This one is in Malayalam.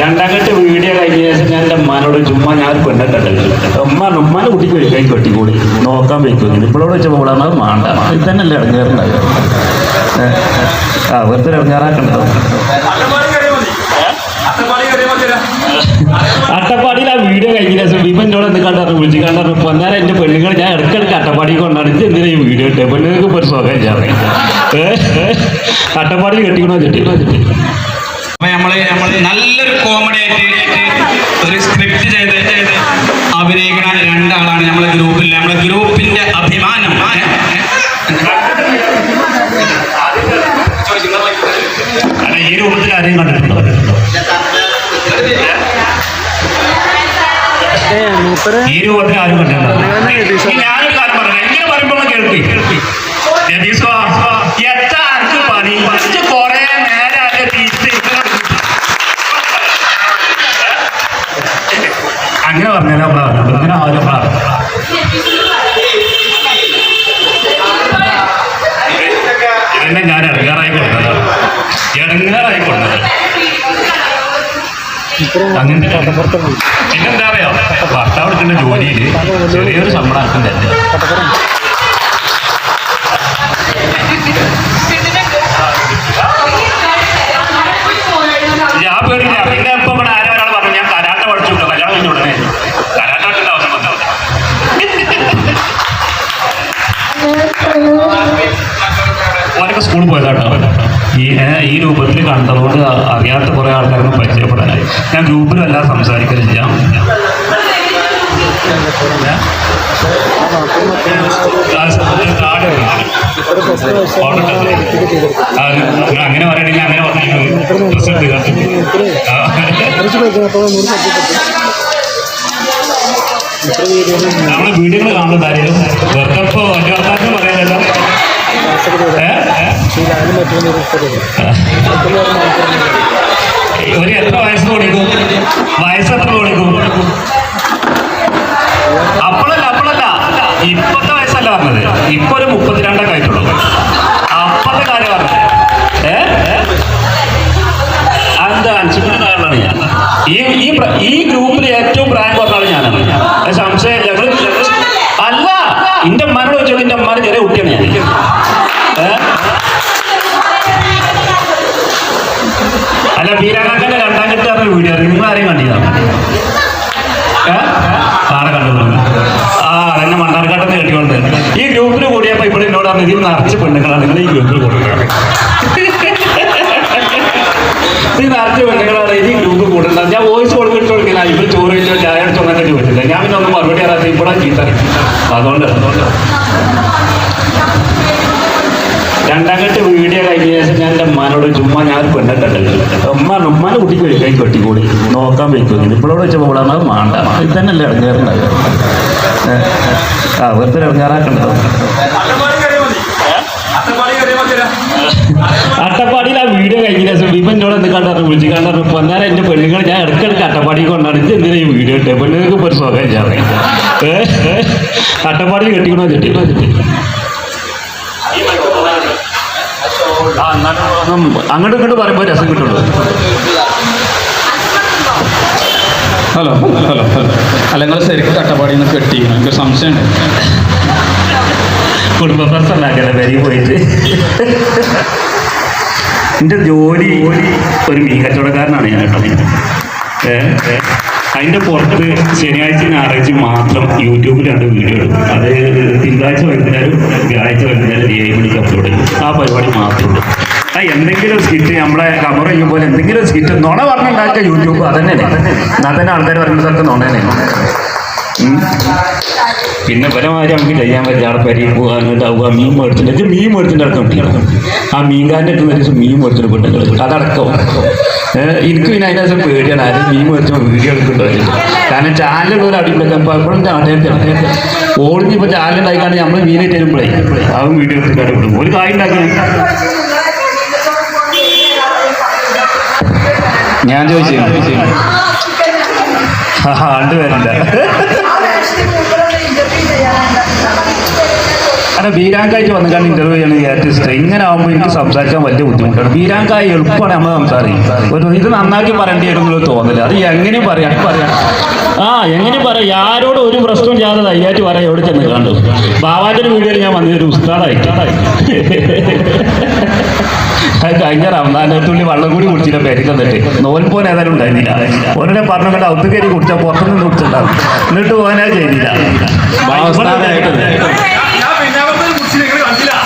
രണ്ടാം ഘട്ട വീഡിയോ കഴിഞ്ഞ ശേഷം ഞാൻ എന്റെ അമ്മാനോട് ചുമ്മാ ഞാൻ ഒരു പെണ്ണിട്ടുണ്ട് ഉമ്മ ഉമ്മാനെ കുട്ടിക്ക് കൈ കെട്ടിക്കൂടി. നോക്കാൻ വെക്കുന്നു ഇപ്പോഴോട് വെച്ചപ്പോൾ ഇവിടെ അത് മാണ്ട ഇത് തന്നെയല്ലേ ഇറങ്ങാറുണ്ടാവുക ആ വെറുതെ ഇറങ്ങാറാക്കണ്ടാവും അട്ടപ്പാടിയിൽ ആ വീഡിയോ കഴിഞ്ഞ ഇവൻ എന്നോട് എന്ത് കണ്ടു വിളിച്ച് കണ്ടു പൊന്നാരം എന്റെ പെണ്ണുങ്ങൾ ഞാൻ ഇടയ്ക്കിടയ്ക്ക് അട്ടപ്പാടി കൊണ്ടാണ് ഇത് എന്തിനാ ഈ വീഡിയോ ഇട്ടേ? പെണ്ണുങ്ങൾക്ക് ഒരു സുഖം ഇല്ലാതെ. ഏ? ഏ? അട്ടപ്പാടി കെട്ടിക്കണോ ചെട്ടിക്കണോ ചെട്ടി അപ്പൊ നമ്മൾ നമ്മൾ നല്ലൊരു കോമഡി ആയിട്ട് ഒരു സ്ക്രിപ്റ്റ് ചെയ്ത് അഭിനയിക്കണ രണ്ടാളാണ് നമ്മളെ ഗ്രൂപ്പിൽ നമ്മളെ ഗ്രൂപ്പിന്റെ അഭിമാനം. ഈ രൂപത്തിൽ ആരെയും കണ്ടിട്ടുണ്ടോ? ഈ രൂപത്തിൽ ആരും കണ്ടിട്ടുണ്ടോ. അങ്ങനെ പറഞ്ഞാലോ പ്രാർത്ഥന ഇങ്ങനെ ആരും പ്രാർത്ഥന ഇതെന്നെ ഞാൻ ഇടങ്ങാറായി കൊണ്ടത്. ഇടങ്ങാറായി കൊണ്ടത്. അങ്ങനെ പിന്നെന്താ പറയാ ഭർത്താവ് എടുക്കുന്ന ജോലിയിൽ ചെറിയൊരു ശമ്പളം ആർക്കും തരില്ല. ഓനൊക്കെ കേട്ടോ ഈ ഈ രൂപത്തിൽ കണ്ടതുകൊണ്ട് അറിയാത്ത കുറേ ആൾക്കാർക്ക് പരിചയപ്പെടാനായി ഞാൻ ഗ്രൂപ്പിലും എല്ലാം സംസാരിക്കലില്ല ആ, കാർഡ് വേണം. ഫോട്ടോ ഇട്ടത്. ആ, നിങ്ങൾ അങ്ങനെ പറയണെങ്കിൽ അങ്ങനെ പറഞ്ഞു. നമ്മൾ വീഡിയോകൾ കാണുന്നത് ആരെയും വെറുതെ പറയാനല്ലോ? ഒരു എത്ര വയസ്സ് കൊടുക്കും വയസ്സ് എത്ര കൊടുക്കും അപ്പോഴല്ല അപ്പോഴല്ല ഇപ്പത്തെ വയസ്സല്ല പറഞ്ഞത്. ഇപ്പൊ ഒരു മുപ്പത്തിരണ്ടൊക്കെ ആയിട്ടുള്ളൂ. അപ്പത്തെ കാര്യം പറഞ്ഞത്. ഏ? എന്താ അഞ്ചുമിനിറ്റ് ആളാണ് ഞാൻ. ഈ ഈ ഗ്രൂപ്പിൽ ഏറ്റവും പ്രായം കുറഞ്ഞ ആൾ ഞാനാണ്. സംശയം ഞങ്ങൾ അല്ല എന്റെ അമ്മാനോട് ചോദിച്ചോളൂ എന്റെ അമ്മാന് അല്ല വീരാകാക്കന്റെ രണ്ടാം കെട്ടുകാരുടെ വീഡിയോ നിങ്ങൾ ആരെയും കണ്ടില്ല? ആ എന്നെ മണ്ണാർക്കാട്ടെന്ന് കേട്ടിക്കൊണ്ട് ഈ ഗ്രൂപ്പിൽ കൂടിയപ്പോ ഇവിടെ എന്നോട് പറഞ്ഞു ഇതിൽ നിറച്ച് പെണ്ണുങ്ങളാണ് നിങ്ങൾ ഈ ഗ്രൂപ്പിൽ കൊടുക്കുന്നത് ഈ നിറച്ച് പെണ്ണുങ്ങളാണ് ഈ ഗ്രൂപ്പ് കൂട്ടുന്നത് ഞാൻ വോയിസ് കൊടുത്തിട്ട് കൊടുക്കില്ല. ഇവർ ചോറ് വെച്ചോ ചായ ഞാൻ പിന്നെ ഒന്നും മറുപടി അറിയാത്ത ഇവിടെ ചീത്ത അതുകൊണ്ട് അതുകൊണ്ട്. കഴിഞ്ഞ ശേഷം ഞാൻ എന്റെ അമ്മാനോട് ചുമ്മാ ഞാൻ ഒരു പെണ്ണിട്ടുണ്ട് അമ്മ ഉമ്മാനെ കുട്ടിക്ക് കൈ കെട്ടിക്കൂടി. നോക്കാൻ വെക്കുന്നു ഇപ്പോഴോട് വെച്ചപ്പോൾ ഇവിടെ അത് മാണ്ട ഇത് തന്നെയല്ലേ ഇറങ്ങാറുണ്ടായത് ആ വെറുതെ ഇറങ്ങാറാക്കണ്ടോ അട്ടപ്പാടിയിൽ ആ വീഡിയോ കഴിഞ്ഞ ശേഷം ഇപ്പം എന്നോട് എന്ത് കണ്ടു വിളിച്ച് കണ്ടു പൊന്നാരം എന്റെ പെണ്ണുങ്ങൾ ഞാൻ ഇടയ്ക്കിടയ്ക്ക് അട്ടപ്പാടി കൊണ്ടാണ്. ഇത് എന്തിനാ ഈ വീഡിയോ ഇട്ടേ? പെണ്ണുങ്ങൾക്ക് ഇപ്പോൾ ഒരു സുഖം ഞാൻ? അട്ടപ്പാടി കെട്ടിക്കണോ ചെട്ടിക്കണോ ചെട്ടി അങ്ങോട്ടും ഇങ്ങോട്ട് പറയുമ്പോൾ രസം കിട്ടുള്ളൂ. Hello hello hello. അല്ല നിങ്ങൾ ശരിക്കും കട്ടപ്പാടി നിന്ന് കെട്ടി. എനിക്ക് സംശയമുണ്ട്. കുടുംബ പ്രശ്നമാക്കല വരി പോയിട്ട്? എന്റെ ജോലി ഒരു മീൻ കച്ചവടക്കാരനാണ് ഞാൻ കേട്ടോ. ഏ. ഏ. അതിന്റെ പുറത്ത് ശനിയാഴ്ച ഞായറാഴ്ച മാത്രം യൂട്യൂബിൽ രണ്ട് വീഡിയോ എടുക്കും. അത് തിങ്കളാഴ്ച വൈകുന്നേരം വ്യാഴാഴ്ച വൈകുന്നേരം ഏഴ് മണിക്ക് അപ്ലോഡ് ചെയ്യും. ആ പരിപാടി മാത്രമേ ആ എന്തെങ്കിലും സ്കിറ്റ് നമ്മളെ കമറ പോലെ എന്തെങ്കിലും സ്കിറ്റ് നുണ പറഞ്ഞുണ്ടാക്കിയ യൂട്യൂബ് അതന്നെയാണ് എന്നാൽ തന്നെ ആൾക്കാർ പറയുന്നതൊക്കെ ഉം. പിന്നെ പരമാവധി നമുക്ക് ചെയ്യാൻ പറ്റില്ല. ആളെ പരി പോകാനുണ്ടാവുക മീൻ മേടിച്ചിട്ട് മീൻ മേടിച്ചിട്ട് അടക്കം ആ മീൻകാരന്റെ അടുത്ത് ഒരു മീൻ മേടിച്ചിട്ട് പെട്ടെന്ന് അതടക്കം. എനിക്ക് പിന്നെ ദിവസം പേടിയാണ് ആരും മീൻ മേടിച്ചപ്പോൾ വീഡിയോ എടുക്കുന്നുണ്ടോ കാരണം അടിയിലൊക്കെ അപ്പോൾ എപ്പോഴും ഓളിഞ്ഞ് ഇപ്പോൾ ചാനൽ ഉണ്ടായിക്കാണ്ട് നമ്മൾ മീനെ തരുമ്പോഴേ അവൻ വീഡിയോ എടുത്തിട്ട് വിടും ഒരു കായ് ഉണ്ടാക്കി ഞാൻ ചോദിച്ചു ആ ആണ്ട് വരണ്ട അങ്ങനെ ബീരാങ്കായിട്ട് വന്നു കാരണം ഇന്റർവ്യൂ ചെയ്യണ ആർട്ടിസ്റ്റ് ഇങ്ങനെ ആകുമ്പോൾ എനിക്ക് സംസാരിക്കാൻ വലിയ ബുദ്ധിമുട്ടാണ്. ബീരാങ്കായ എളുപ്പമാണ് നമ്മൾ സംസാരിക്കും ഒരു ഇത് നന്നാക്കി പറയേണ്ടി വരും എന്നുള്ള തോന്നില്ല അത് എങ്ങനെ പറയാം പറയാം. ആ എങ്ങനെ പറയാം. ആരോടും ഒരു പ്രശ്നവും ചെയ്യാതെ ധൈര്യമായിട്ട് പറയാം എവിടെ ചെന്ന് കണ്ടു. ബാബാന്റെ ഒരു വീഡിയോയിൽ ഞാൻ വന്നത് ഒരു ഉസ്താദായിട്ട് കഴിഞ്ഞ റംസാന്റെ തുള്ളി വെള്ളം കൂടി കുടിച്ചില്ല പേരിൽ തന്നിട്ട് നോൽപ്പോൻ ഏതായാലും ഉണ്ടായിരുന്നില്ല. ഓനെ പറഞ്ഞു കണ്ട ഔത്ത് കയറി കുടിച്ചാൽ പുറത്തുനിന്ന് കുടിച്ചിട്ടുണ്ടാവും എന്നിട്ട് പോകാനാ ചെയ്തില്ല. 鸡腿给我一碗